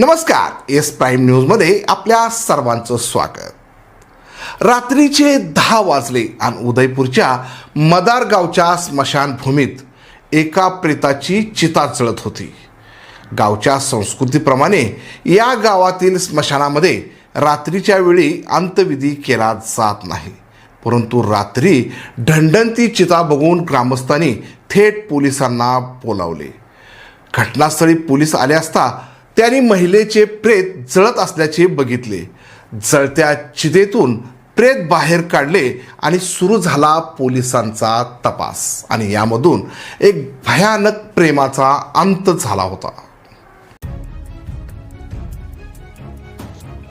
नमस्कार S prime न्यूजमध्ये आपल्या सर्वांचं स्वागत. रात्रीचे दहा वाजले आणि उदयपूरच्या मदार गावच्या स्मशानभूमीत एका प्रेताची चिता चढत होती. गावच्या संस्कृतीप्रमाणे या गावातील स्मशानामध्ये रात्रीच्या वेळी अंत्यविधी केला जात नाही. परंतु रात्री ढंढंती चिता बघून ग्रामस्थांनी थेट पोलिसांना बोलावले. घटनास्थळी पोलीस आले असता त्यांनी महिलेचे प्रेत जळत असल्याचे बघितले. जळत्या चितेतून प्रेत बाहेर काढले आणि सुरू झाला पोलिसांचा तपास. आणि यामधून एक भयानक प्रेमाचा अंत झाला होता.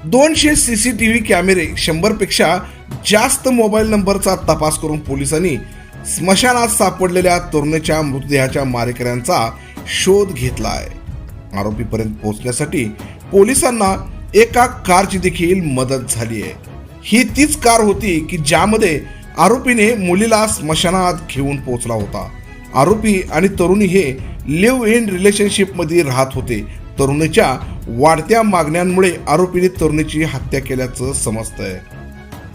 दोनशे सी सी टी व्ही कॅमेरे शंभरपेक्षा जास्त मोबाईल नंबरचा तपास करून पोलिसांनी स्मशानात सापडलेल्या तरुणाच्या मृतदेहाच्या मारेकऱ्यांचा शोध घेतला आहे आरोपीपर्यंत पोहोचण्यासाठी पोलिसांना एका कारची देखील मदत झाली आहे. ही तीच कार होती की ज्यामध्ये आरोपीने मुलीला स्मशानात घेऊन पोहोचला होता. आरोपी आणि तरुणी हे लिव्ह इन रिलेशनशिपमध्ये राहत होते. तरुणीच्या वाढत्या मागण्यांमुळे आरोपीने तरुणीची हत्या केल्याचं समजतंय.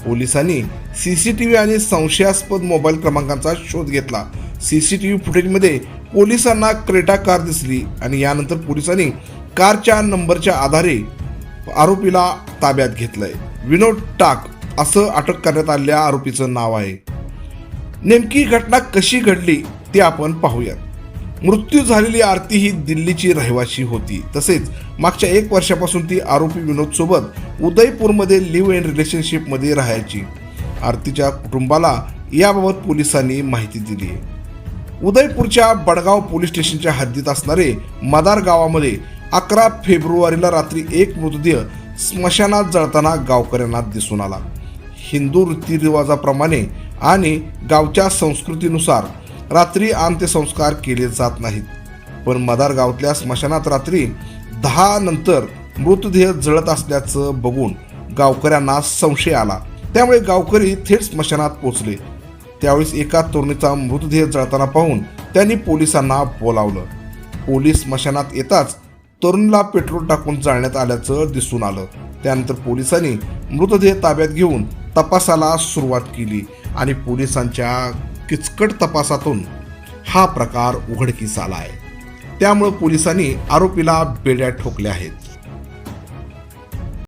पोलिसांनी सीसीटीव्ही आणि संशयास्पद मोबाईल क्रमांकांचा शोध घेतला. सी सी टी व्ही फुटेजमध्ये पोलिसांना क्रेटा कार दिसली आणि यानंतर पोलिसांनी कारच्या नंबरच्या आधारे आरोपीला ताब्यात घेतलंय. विनोद टाक असं अटक करण्यात आलेल्या आरोपीचं नाव आहे. नेमकी घटना कशी घडली ते आपण पाहूयात. मृत्यू झालेली आरती ही दिल्लीची रहिवाशी होती. तसेच मागच्या एक वर्षापासून ती आरोपी विनोद सोबत उदयपूरमध्ये लिव्ह इन रिलेशनशिपमध्ये राहायची. आरतीच्या कुटुंबाला याबाबत पोलिसांनी माहिती दिली आहे उदयपूरच्या बडगाव पोलीस स्टेशनच्या हद्दीत असणारे मदार गावामध्ये अकरा फेब्रुवारीला रात्री एक मृतदेह स्मशानात जळताना गावकऱ्यांना दिसून आला. हिंदू रीतिरिवाजाप्रमाणे आणि गावच्या संस्कृतीनुसार रात्री अंत्यसंस्कार केले जात नाहीत. पण मदार गावातल्या स्मशानात रात्री दहा नंतर मृतदेह जळत असल्याचं बघून गावकऱ्यांना संशय आला. त्यामुळे गावकरी थेट स्मशानात पोहोचले. त्यावेळेस एका तरुणीचा मृतदेह जळताना पाहून त्यांनी पोलिसांना बोलावलं. पोलीस स्मशानात येताच तरुणीला पेट्रोल टाकून जाळण्यात आल्याचं दिसून आलं. त्यानंतर पोलिसांनी मृतदेह ताब्यात घेऊन तपासाला सुरुवात केली आणि पोलिसांच्या किचकट तपासातून हा प्रकार उघडकीस आला आहे त्यामुळे पोलिसांनी आरोपीला बेड्या ठोकल्या आहेत.